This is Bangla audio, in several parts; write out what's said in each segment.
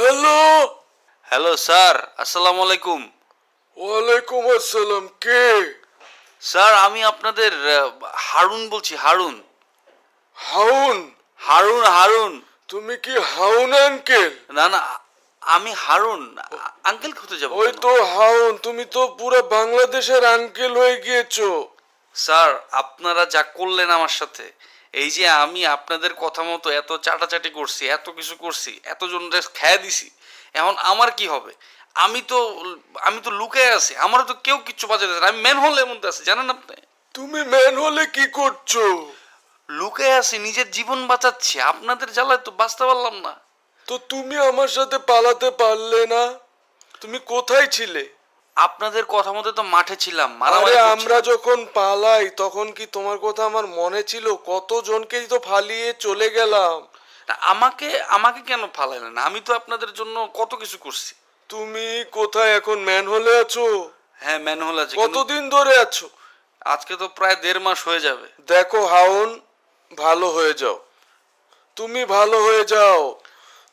হ্যালো হ্যালো স্যার আসসালামু আলাইকুম ওয়ালাইকুম আসসালাম কে? স্যার আমি আপনাদের হারুন বলছি হারুন। হাউন? হারুন হারুন। তুমি কি হাউন আঙ্কেল? না না আমি হারুন। আঙ্কেল খুঁজে যাব ওই তো হাউন তুমি তো পুরো বাংলাদেশের আঙ্কেল হয়ে গিয়েছো। স্যার আপনারা যা করলেন আমার সাথে এই যে আমি আপনাদের কথা মতো এত চাটাচাটি করছি এত কিছু করছি এতজন খেয়ে দিছি এখন আমার কি হবে? আমি তো আমি তো লুকে আছি আমার তো কেউ কিচ্ছু বাজাতে। আমি মেন হলের মধ্যে আছি জানেন আপনি? তুমি ম্যান হলে কি করছ? লুকে আছি নিজের জীবন বাঁচাচ্ছি আপনাদের জ্বালায় তো বাঁচতে পারলাম না। তো তুমি আমার সাথে পালাতে পারলে না? তুমি কোথায় ছিলে? আপনাদের কথা মতো তো মাঠে ছিলাম আরে মারামারি আমরা করছিলাম। যখন পালাই তখন কি তোমার কথা আমার মনে ছিল? কত কতজনকেই তো ফালিয়ে চলে গেলাম। আমাকে আমাকে কেন ফালাইলেন? আমি তো আপনাদের জন্য কত কিছু করছি। তুমি কোথায় এখন? ম্যান হলে আছো? হ্যাঁ ম্যানহোল আছে কিন্তু কতদিন ধরে আছো? আজকে তো প্রায় দেড় মাস হয়ে যাবে। দেখো হাউন ভালো হয়ে যাও। তুমি ভালো হয়ে যাও।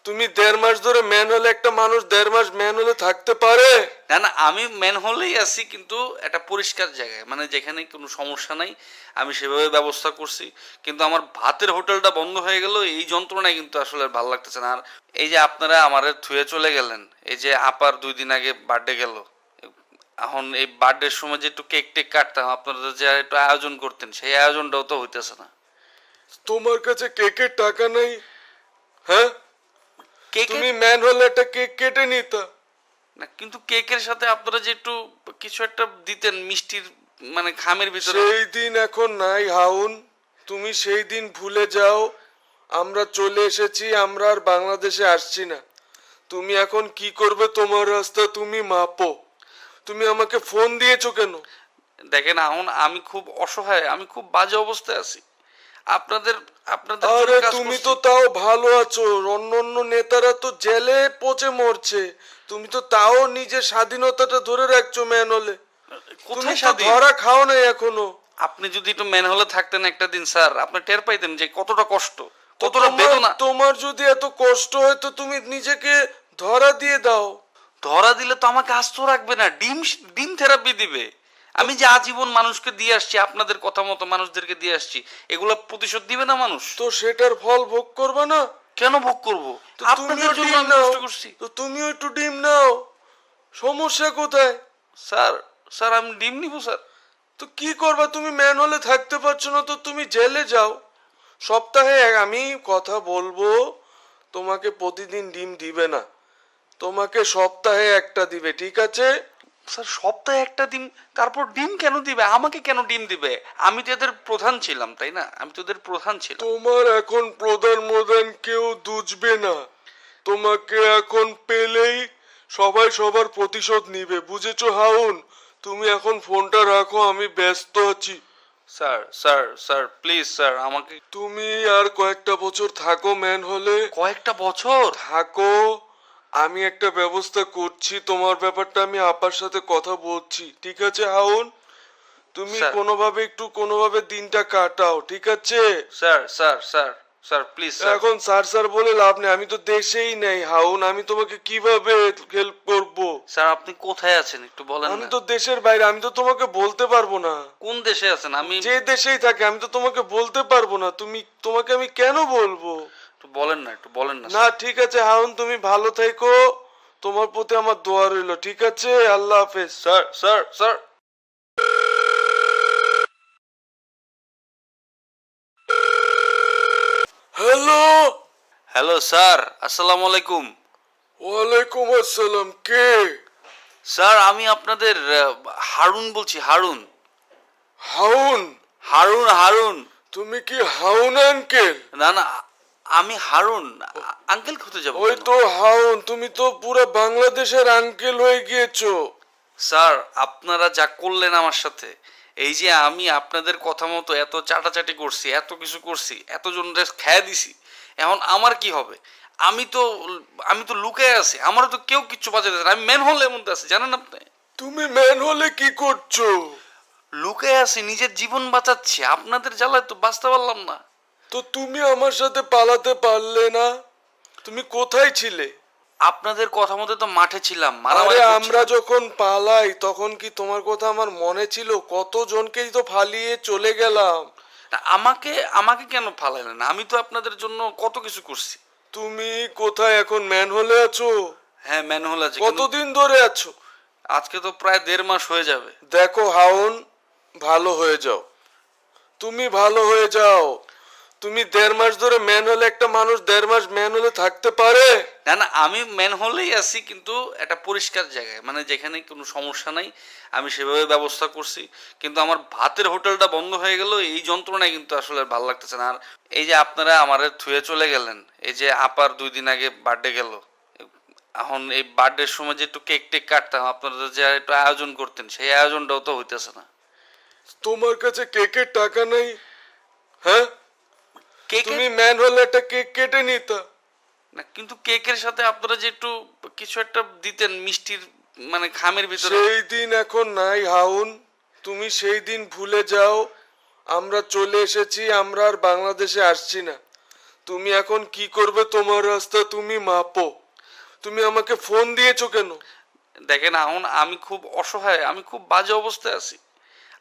তুমি দেড় মাস ধরে ম্যান হলে একটা মানুষ দেড় মাস ম্যান হলে থাকতে পারে? না না আমি ম্যান হলেই আছি কিন্তু একটা পরিষ্কার জায়গায়। মানে যেখানে কোনো সমস্যা নাই আমি সেভাবে ব্যবস্থা করছি। কিন্তু আমার ভাতের হোটেলটা বন্ধ হয়ে গেল এই যন্ত্রণায় কিন্তু আসলে ভালো লাগতেছে না। আর এই যে আপনারা আমারে থুয়ে চলে গেলেন এই যে আপার দুই দিন আগে বার্থডে গেল এখন এই বার্থডের সময় যে একটু কেক টেক কাটতাম আপনারা যে একটু আয়োজন করতেন সেই আয়োজনটাও তো হইতেছে না। তোমার কাছে কেকের টাকা নেই? হ্যাঁ? কেক তুমি ম্যান হলে একটা কেক কেটে নিতা। না কিন্তু কেকের সাথে আপনারা যে একটু কিছু একটা দিতেন মিষ্টির মানে খামের ভিতরে। সেই দিন এখন নাই হাউন। তুমি সেই দিন ভুলে যাও। আমরা চলে এসেছি আমরা আর বাংলাদেশে আসছি না। তুমি এখন কি করবে তোমার রাস্তা তুমি মাপো। তুমি আমাকে ফোন দিয়েছ কেন? দেখেন এখন আমি খুব অসহায় আমি খুব বাজে অবস্থায় আছি। আপনাদের আপনাদের আরে তুমি তো তাও ভালো আছো। অন্য অন্য নেতারা তো জেলে পচে মরছে। তুমি তো তাও নিজের স্বাধীনতাটা ধরে রাখছো ম্যান হলে তুমি ধরা খাও নাই এখনও। আপনি যদি একটু ম্যান হলে থাকতেন একটা দিন স্যার আপনি টের পাইতেন যে কতটা কষ্ট কতটা বেদনা। তোমার যদি এত কষ্ট হয় তো তুমি নিজেকে ধরা দিয়ে দাও। ধরা দিলে তো আমাকে আস্ত রাখবে না। ডিম ডিম থেরাপি দিবে। আমি যে আজীবন মানুষকে দিয়ে আসছি আপনাদের কথা মতো মানুষদেরকে দিয়ে আসছি এগুলো প্রতিশোধ দিবে না মানুষ? তো সেটার ফল ভোগ করবে না? কেন ভোগ করব? আপনাদের তুমিও জন্য ডিম আমি নাও। কষ্ট করছি। তো তুমিও একটু ডিম নাও। সমস্যা কোথায়? স্যার স্যার আমি ডিম নিব স্যার। তো কি করবা? তুমি ম্যান হলে থাকতে পারছ না তো তুমি জেলে যাও। সপ্তাহে আমি কথা বলব তোমাকে প্রতিদিন ডিম দিবে না। তোমাকে সপ্তাহে একটা দিবে ঠিক আছে? স্যার সপ্তাহে একটা ডিম তারপর ডিম কেন দিবে? আমাকে কেন ডিম দিবে? আমি তো এদের প্রধান ছিলাম তাই না? আমি তো এদের প্রধান ছিলাম। তোমার এখন প্রধান মোদান কেউ দুজবে না। তোমাকে এখন পেলেই সবাই সবার প্রতিশোধ নিবে বুঝেছ হাউন? তুমি এখন ফোনটা রাখো আমি ব্যস্ত আছি। Sir sir sir please sir আমাকে তুমি আর কয়েকটা বছর থাকো ম্যান হলে। কয়েকটা বছর? থাকো। আমি একটা ব্যবস্থা করছি তোমার ব্যাপারটা আমি আপার সাথে কথা বলছি ঠিক আছে হাউন? তুমি। কোনোভাবে একটু কোনোভাবে দিনটা কাটাও ঠিক আছে? Sir sir sir sir please sir. এখন স্যার স্যার বলে লাভ নেই আমি তো দেশেই নেই হাউন আমি তোমাকে কীভাবে হেল্প করব? স্যার আপনি কোথায় আছেন একটু বলেন আমি তো দেশের বাইরে আমি তো তোমাকে বলতে পারব না। কোন দেশে আছেন? আমি যে দেশেই থাকে আমি তো তোমাকে বলতে পারব না তুমি তোমাকে আমি কেন বলব? একটু বলেন না একটু বলেন না। না ঠিক আছে হাউন তুমি ভালো থেকো। তোমার প্রতি আমার দোয়া রইল ঠিক আছে? আল্লাহ হাফেজ। Sir sir sir. Hello? Hello sir আসসালামু আলাইকুম। ওয়ালাইকুম আসসালাম কে? স্যার আমি আপনাদের আহ, হারুন বলছি হারুন। হাউন হারুন হারুন। তুমি কি হাউন আঙ্কেল? না না আমি হারুন আঙ্কেল খুঁজে যাব ওই তো হাউন তুমি তো পুরো বাংলাদেশের আঙ্কেল হয়ে গিয়েছো। স্যার আপনারা যা করলেন আমার সাথে এই যে আমি আপনাদের কথা মতো এত চাটাচাটি করছি এত কিছু করছি এতজন খেয়ে দিছি এখন আমার কি হবে? আমি তো আমি তো লুকে আছি আমারও তো কেউ কিচ্ছু বাঁচাতে না। আমি মেন হলের মধ্যে আছি জানেন আপনি? তুমি ম্যান হলে কি করছ? লুকে আছি নিজের জীবন বাঁচাচ্ছি আপনাদের জ্বালায় তো বাঁচতে পারলাম না। তো তুমি আমার সাথে পালাতে পারলে না? তুমি কোথায় ছিলে? আপনাদের কথা মতো তো মাঠে ছিলাম আরে মারামারি আমরা যখন পালাই তখন কি তোমার কথা আমার মনে ছিল? কত কতজনকেই তো ফালিয়ে চলে গেলাম। না, আমাকে আমাকে কেন ফালাইলেন? আমি তো আপনাদের জন্য কত কিছু করছি। তুমি কোথায় এখন? ম্যান হলে আছো? হ্যাঁ ম্যানহোল আছে কিন্তু কতদিন ধরে আছো? আজকে তো প্রায় দেড় মাস হয়ে যাবে। দেখো হাউন ভালো হয়ে যাও। তুমি ভালো হয়ে যাও। তুমি দেড় মাস ধরে ম্যান হলে একটা মানুষ দেড় মাস ম্যান হলে থাকতে পারে? না না আমি ম্যানহোলেই আছি কিন্তু একটা পরিষ্কার জায়গায়। মানে যেখানে কোনো সমস্যা নাই আমি সেভাবে ব্যবস্থা করছি। কিন্তু আমার ভাতের হোটেলটা বন্ধ হয়ে গেল এই যন্ত্রণায় কিন্তু আসলে ভালো লাগতেছে না। আর এই যে আপনারা আমার থুয়ে চলে গেলেন এই যে আপার দুই দিন আগে বার্থডে গেল এখন এই বার্থডের সময় যে একটু কেক টেক কাটতাম আপনারা যে একটু আয়োজন করতেন সেই আয়োজনটাও তো হইতেছে না। তোমার কাছে কেকের টাকা নেই? হ্যাঁ? কেক তুমি একটা কেক কেটে নিতা। না কিন্তু কেকের সাথে আপনারা যে একটু কিছু একটা দিতেন মিষ্টির মানে খামের ভিতরে। সেই দিন এখন নাই হাউন। তুমি সেই দিন ভুলে যাও। আমরা চলে এসেছি আমরা আর বাংলাদেশে আসছি না। তুমি এখন কি করবে তোমার রাস্তা তুমি মাপো। তুমি আমাকে ফোন দিয়েছ কেন? দেখেন এখন আমি খুব অসহায় আমি খুব বাজে অবস্থায় আছি।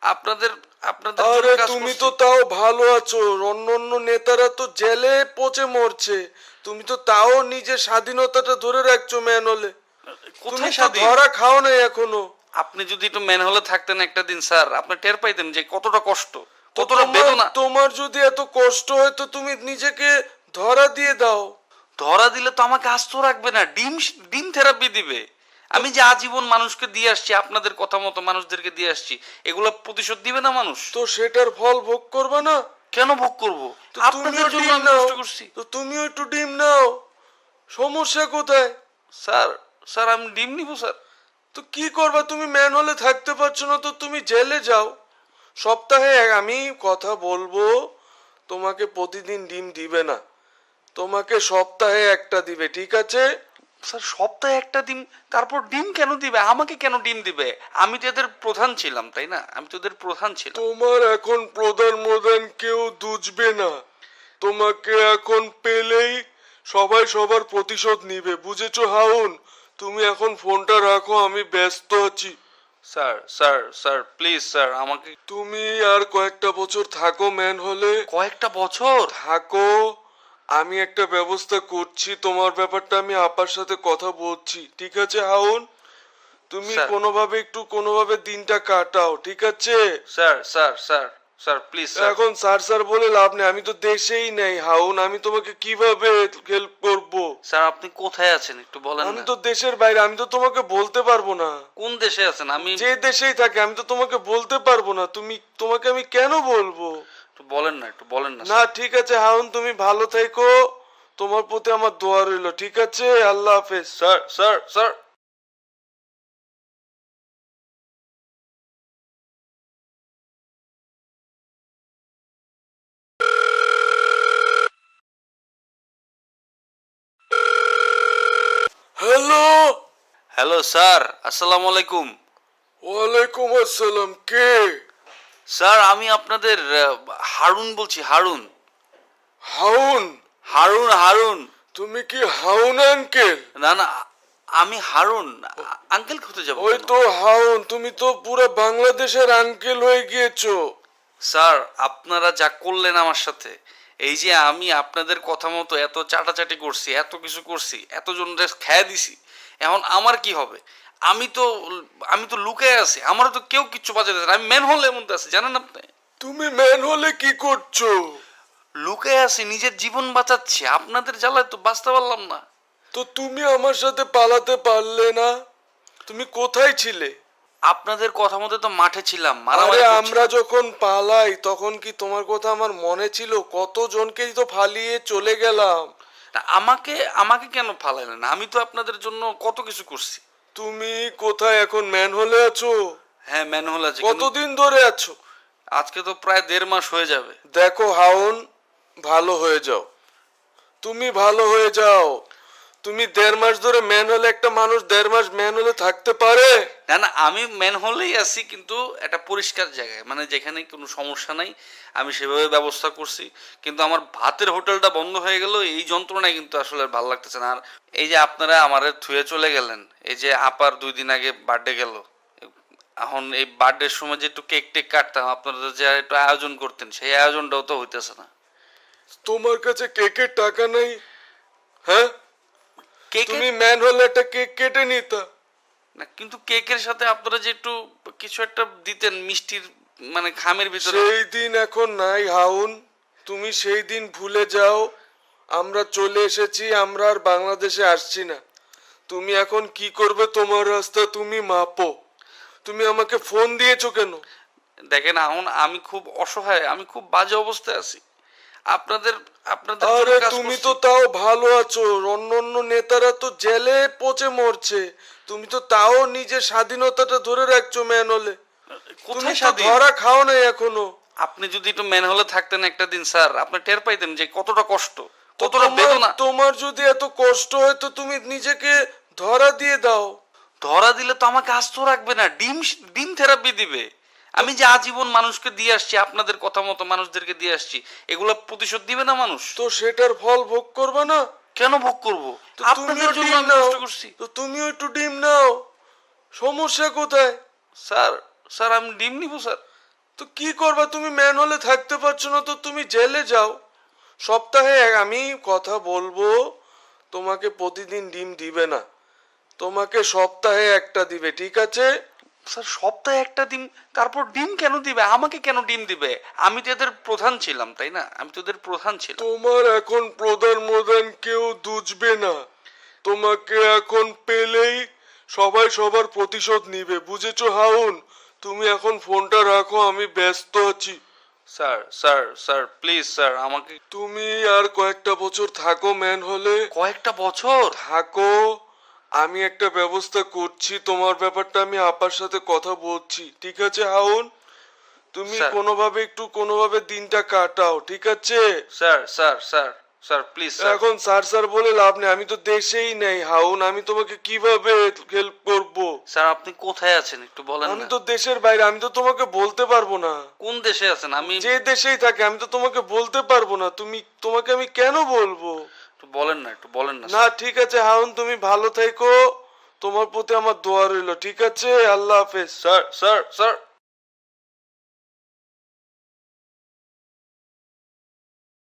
আপনাদের আপনাদের আরে তুমি তো তাও ভালো আছো। অন্য অন্য নেতারা তো জেলে পচে মরছে। তুমি তো তাও নিজের স্বাধীনতাটা ধরে রাখছো ম্যান হলে তুমি তো ধরা খাও নাই এখনও। আপনি যদি একটু ম্যান হলে থাকতেন একটা দিন স্যার আপনি টের পাইতেন যে কতটা কষ্ট কতটা বেদনা। তোমার যদি এত কষ্ট হয় তো তুমি নিজেকে ধরা দিয়ে দাও। ধরা দিলে তো আমাকে আস্ত রাখবে না। ডিম ডিম থেরাপি দিবে। আমি যে আজীবন মানুষকে দিয়ে আসছি আপনাদের কথা মতো মানুষদেরকে দিয়ে আসছি এগুলো প্রতিশোধ দিবে না মানুষ? তো সেটার ফল ভোগ করবে না? কেন ভোগ করব? আপনাদের জন্য আমি কষ্ট করছি। তো তুমিও একটু ডিম নাও। সমস্যা কোথায়? স্যার স্যার আমি ডিম নিব স্যার। তো কি করবা? তুমি ম্যান হলে থাকতে পারছ না তো তুমি জেলে যাও। সপ্তাহে আমি কথা বলব তোমাকে প্রতিদিন ডিম দিবে না। তোমাকে সপ্তাহে একটা দিবে ঠিক আছে? স্যার সপ্তাহে একটা ডিম তারপর ডিম কেন দিবে? আমাকে কেন ডিম দিবে? আমি তো এদের প্রধান ছিলাম তাই না? আমি তো এদের প্রধান ছিলাম। তোমার এখন প্রধান মোদান কেউ দুজবে না। তোমাকে এখন পেলেই সবাই সবার প্রতিশোধ নিবে বুঝেছ হাউন? তুমি এখন ফোনটা রাখো আমি ব্যস্ত আছি। Sir sir sir please sir আমাকে তুমি আর কয়েকটা বছর থাকো ম্যান হলে। কয়েকটা বছর? থাকো। আমি একটা ব্যবস্থা করছি তোমার ব্যাপারটা আমি আপার সাথে কথা বলছি ঠিক আছে হাউন? তুমি। কোনোভাবে একটু কোনোভাবে দিনটা কাটাও ঠিক আছে? Sir sir sir sir please এখন স্যার স্যার বলে লাভ নেই আমি তো দেশেই নেই হাউন আমি তোমাকে কীভাবে হেল্প করব? স্যার আপনি কোথায় আছেন একটু বলেন আমি তো দেশের বাইরে আমি তো তোমাকে বলতে পারব না। কোন দেশে আছেন? আমি যে দেশেই থাকে আমি তো তোমাকে বলতে পারব না তুমি তোমাকে আমি কেন বলব? একটু বলেন না একটু বলেন না না ঠিক আছে হাউন তুমি ভালো থেকো। তোমার প্রতি আমার দোয়া রইল ঠিক আছে? আল্লাহ হাফেজ। Sir sir sir. Hello hello sir আসসালামু আলাইকুম। ওয়ালাইকুম আসসালাম কে? স্যার আমি আপনাদের হারুন বলছি হারুন। হাউন হারুন হারুন। তুমি কি হাউন আঙ্কেল? না না আমি হারুন। আঙ্কেল খুঁজে যাব ওই তো হাউন তুমি তো পুরো বাংলাদেশের আঙ্কেল হয়ে গিয়েছো। স্যার আপনারা যা করলেন আমার সাথে এই যে আমি আপনাদের কথা মতো এত চাটাচাটি করছি এত কিছু করছি এতজন খেয়ে দিছি এখন আমার কি হবে? আমি তো আমি তো লুকে আছি আমার তো কেউ কিচ্ছু চায় আমি মেন হলের মধ্যে আছি জানেন আপনি? তুমি ম্যান হলে কি করছ? লুকে আছি নিজের জীবন বাঁচাচ্ছি আপনাদের জ্বালায় তো বাঁচতে পারলাম না। তো তুমি আমার সাথে পালাতে পারলে না? তুমি কোথায় ছিলে? আপনাদের কথা মতো তো মাঠে ছিলাম আরে মারামারি আমরা যখন পালাই তখন কি তোমার কথা আমার মনে ছিল? কতজনকেই তো ফালিয়ে চলে গেলাম। আমাকে আমাকে কেন ফালাইলেন? আমি তো আপনাদের জন্য কত কিছু করছি। তুমি কোথায় এখন? ম্যান হলে আছো? হ্যাঁ ম্যানহোল আছে। কিন্তু কতদিন ধরে আছো? আজকে তো প্রায় দেড় মাস হয়ে যাবে। দেখো হাউন ভালো হয়ে যাও। তুমি ভালো হয়ে যাও। তুমি দেড় মাস ধরে ম্যান হলে একটা মানুষ দেড় মাস ম্যান হলে থাকতে পারে? না না আমি ম্যান হলেই আছি কিন্তু একটা পরিষ্কার জায়গায়। মানে যেখানে কোনো সমস্যা নাই আমি সেভাবে ব্যবস্থা করছি। কিন্তু আমার ভাতের হোটেলটা বন্ধ হয়ে গেল এই যন্ত্রণায় কিন্তু আসলে ভালো লাগতেছে না। আর এই যে আপনারা আমারে থুয়ে চলে গেলেন এই যে আপার দুই দিন আগে বার্থডে গেল এখন এই বার্থডের সময় যে একটু কেক টেক কাটতাম আপনারা যে একটু আয়োজন করতেন সেই আয়োজনটাও তো হইতেছে না। তোমার কাছে কেকের টাকা নেই? হ্যাঁ? কেক তুমি একটা কেক কেটে নিতা। না কিন্তু কেকের সাথে আপনারা যে একটু কিছু একটা দিতেন মিষ্টির মানে খামের ভিতরে। সেই দিন এখন নাই হাউন। তুমি সেই দিন ভুলে যাও। আমরা চলে এসেছি আমরা আর বাংলাদেশে আসছি না। তুমি এখন কি করবে তোমার রাস্তা তুমি মাপো। তুমি আমাকে ফোন দিয়েছ কেন? দেখেন এখন আমি খুব অসহায় আমি খুব বাজে অবস্থায় আছি। আপনাদের আপনাদের আরে তুমি তো তাও ভালো আছো। অন্য অন্য নেতারা তো জেলে পচে মরছে। তুমি তো তাও নিজের স্বাধীনতাটা ধরে রাখছো ম্যান হলে তুমি তো ধরা খাও নাই এখনও। আপনি যদি একটু ম্যান হলে থাকতেন একটা দিন স্যার আপনি টের পাইতেন যে কতটা কষ্ট কতটা বেদনা। তোমার যদি এত কষ্ট হয় তো তুমি নিজেকে ধরা দিয়ে দাও। ধরা দিলে তো আমাকে আস্ত রাখবে না। ডিম ডিম থেরাপি দিবে। আমি যে আজীবন মানুষকে দিয়ে আসছি আপনাদের কথা মতো মানুষদেরকে দিয়ে আসছি এগুলো প্রতিশোধ দিবে না মানুষ? তো সেটার ফল ভোগ করবে না? কেন ভোগ করব? আপনাদের জন্য আমি কষ্ট করছি। তো তুমিও একটু ডিম নাও। সমস্যা কোথায়? স্যার স্যার আমি ডিম নিব স্যার। তো কি করবা? তুমি ম্যান হলে থাকতে পারছ না তো তুমি জেলে যাও। সপ্তাহে আমি কথা বলব তোমাকে প্রতিদিন ডিম দিবে না। তোমাকে সপ্তাহে একটা দিবে ঠিক আছে? স্যার সপ্তাহে একটা ডিম তারপর ডিম কেন দিবে? আমাকে কেন ডিম দিবে? আমি তো এদের প্রধান ছিলাম তাই না? আমি তো এদের প্রধান ছিলাম। তোমার এখন প্রধান মোদান কেউ দুজবে না। তোমাকে এখন পেলেই সবাই সবার প্রতিশোধ নিবে বুঝেছ হাউন? তুমি এখন ফোনটা রাখো আমি ব্যস্ত আছি। Sir sir sir please sir আমাকে তুমি আর কয়েকটা বছর থাকো ম্যান হলে কয়েকটা বছর? থাকো। আমি একটা ব্যবস্থা করছি তোমার ব্যাপারটা আমি আপার সাথে কথা বলছি ঠিক আছে হাউন? তুমি কোনোভাবে একটু কোনোভাবে দিনটা কাটাও ঠিক আছে? Sir sir sir sir please sir. এখন স্যার স্যার বলে লাভ নেই আমি তো দেশেই নেই হাউন আমি তোমাকে কীভাবে হেল্প করব? স্যার আপনি কোথায় আছেন একটু বলেন আমি তো দেশের বাইরে আমি তো তোমাকে বলতে পারব না। কোন দেশে আছেন? আমি যে দেশেই থাকে আমি তো তোমাকে বলতে পারব না তুমি তোমাকে আমি কেন বলব? বলেন না একটু বলেন না না ঠিক আছে হাউন তুমি ভালো থেকো। তোমার প্রতি আমার দোয়া রইল ঠিক আছে? আল্লাহ হাফেজ। Sir sir sir.